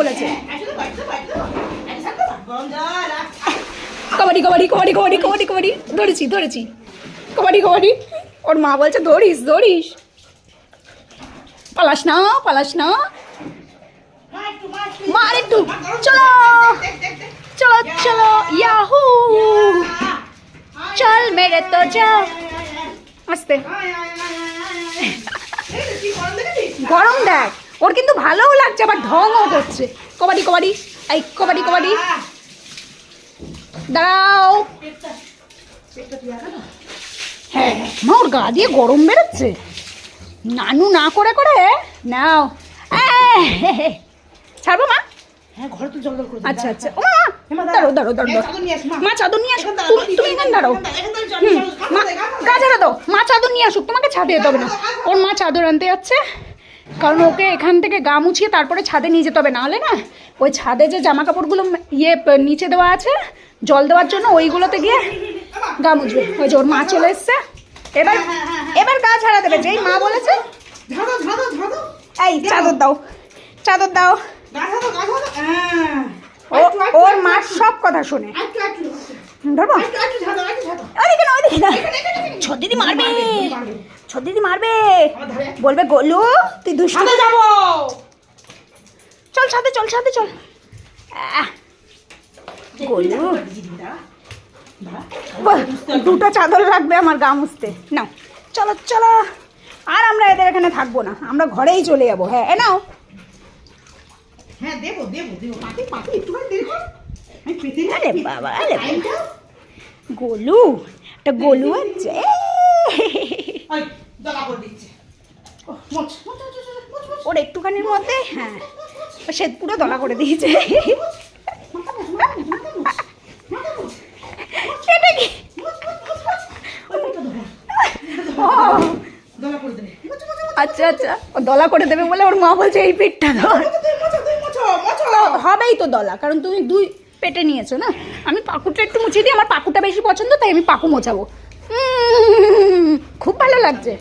বলেছে। কবাডি কবাডি কবাডি কবাডি কবাডি কবাডি। ধরেছি ধরেছি। কবাডি কবাডি। ওর মা বলছে ধরিস ধরিস। পালাস না পালাস না। মার একটু। চলো। চলো চলো। ইয়াহু। চল মেরে তো যাও আস্তে। গরম দেখ। ওর কিন্তু ভালোও লাগছে আবার ঢংও করছে কবাডি কবাডি এই কবাডি কবাডি। দাঁড়াও। হ্যাঁ মা ওর গা দিয়ে গরম বেরোচ্ছে। নানু না করে করে নাও। ছাড়বো মা? হ্যাঁ আচ্ছা আচ্ছা। ও মা দাঁড়ো। দাঁড়ো দাঁড়ো দাঁড়ো মা। চাদর নিয়ে আসো তুমি এখানে দাঁড়াও। মা দাও চাদর নিয়ে আসুক। তোমাকে ছাদে যেতে হবে না। ওর মা চাদর আনতে যাচ্ছে। কারণ ওকে এখান থেকে গা মুছিয়ে তারপরে ছাদে নিয়ে যেতে হবে নাহলে না ওই ছাদে যে জামা কাপড়গুলো ইয়ে নিচে দেওয়া আছে জল দেওয়ার জন্য ওইগুলোতে গিয়ে গা মুছবে। ওই যে ওর মা চলে এসছে। এবার এবার গা ছাড়া দেবে। যেই মা বলেছে এই চাদর দাও চাদর দাও। হ্যাঁ। ওর মা সব কথা শোনে। ধরবো? না না। ছদিদি মারবে। ছদিদি মারবে। বলবে গোলু তুই দুষ্টু। যাব। চল সাথে চল সাথে চল। গোলু। দুটো চাদর লাগবে আমার গা মুছতে। নাও চলো চলো। আর আমরা এদের এখানে থাকব না। আমরা ঘরেই চলে যাব। হ্যাঁ এ নাও। হ্যাঁ দেবো দেবো দেবো। পাতি পাতি একটুখানি দেরি কর। আমি পেতে আরে বাবা আরে বাবা। গোলু একটা গোলু আছে। করে দিচ্ছে ওর একটুখানির মধ্যে হ্যাঁ সে পুরো দলা করে দিয়েছে আচ্ছা আচ্ছা ও দলা করে দেবে বলে ওর মা বলছে এই পেটটা হবেই তো দলা কারণ তুমি দুই পেটে নিয়েছো না আমি পাকুটা একটু মুছিয়ে দিই আমার পাকুটা বেশি পছন্দ তাই আমি পাকু মোছাবো উম, খুব ভালো লাগছে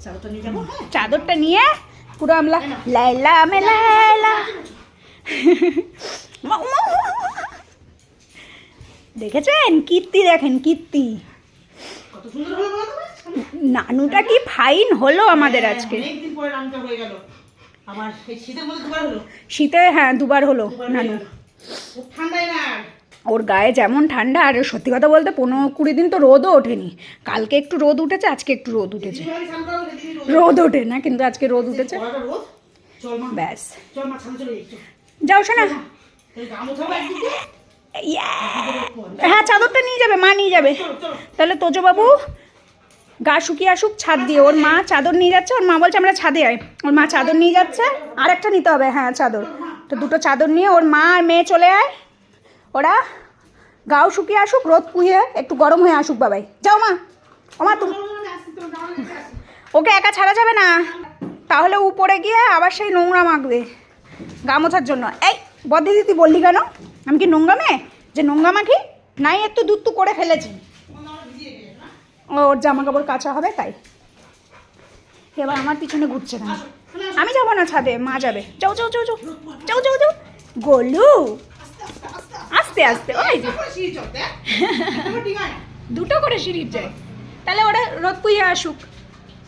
চাদরটা নিয়ে যাব হ্যাঁ? চাদরটা নিয়ে পুরো আমলা লাইলা মে লাইলা দেখেছেন? কীর্তি দেখেন কীর্তি। নানুটা কি ফাইন হলো আমাদের আজকে। হয়ে হলো। শীতে হ্যাঁ দুবার হলো নানু। ঠান্ডায় না। ওর গায়ে যেমন ঠান্ডা, আর সত্যি কথা বলতে পনেরো কুড়ি দিন তো রোদও ওঠেনি। কালকে একটু রোদ উঠেছে, আজকে একটু রোদ উঠেছে। রোদ। ওঠে না, কিন্তু আজকে রোদ উঠেছে। ব্যাস। যাও শোনা! হ্যাঁ চাদরটা নিয়ে যাবে, মা নিয়ে যাবে। তাহলে তোজবাবু গা শুকিয়ে আসুক, ছাদ দিয়ে। ওর মা চাদর নিয়ে যাচ্ছে, ওর মা বলছে আমরা ছাদে আয়। ওর মা চাদর নিয়ে যাচ্ছে আর একটা নিতে হবে হ্যাঁ চাদর। তো দুটো চাদর নিয়ে ওর মা আর মেয়ে চলে আয়। ওরা গাও শুকিয়ে আসুক, রোদ পুহিয়ে একটু গরম হয়ে আসুক বাবাই। যাও মা। মা, তুমি ওকে একা ছাড়া যাবে না। তাহলে উপরে গিয়ে আবার সেই নোংরা মাখবে গা মোছার জন্য। এই বদি দিদি বললি কেন? আমি কি নোংরা মেয়ে? যে নোংরা মাখি নাই, একটু দুধ তো করে ফেলেছি। ওর জামা কাপড় কাঁচা হবে তাই। এবার আমার পিছনে ঘুরছে না। আমি যাব না ছাদে, মা যাবে। যাও যাও যাও যাও। যাও যাও যাও। গোলু আস্তে আস্তে ওই। যে দুটো করে সিঁড়ি যায় তাহলে ওরা রোদ পুইয়ে আসুক।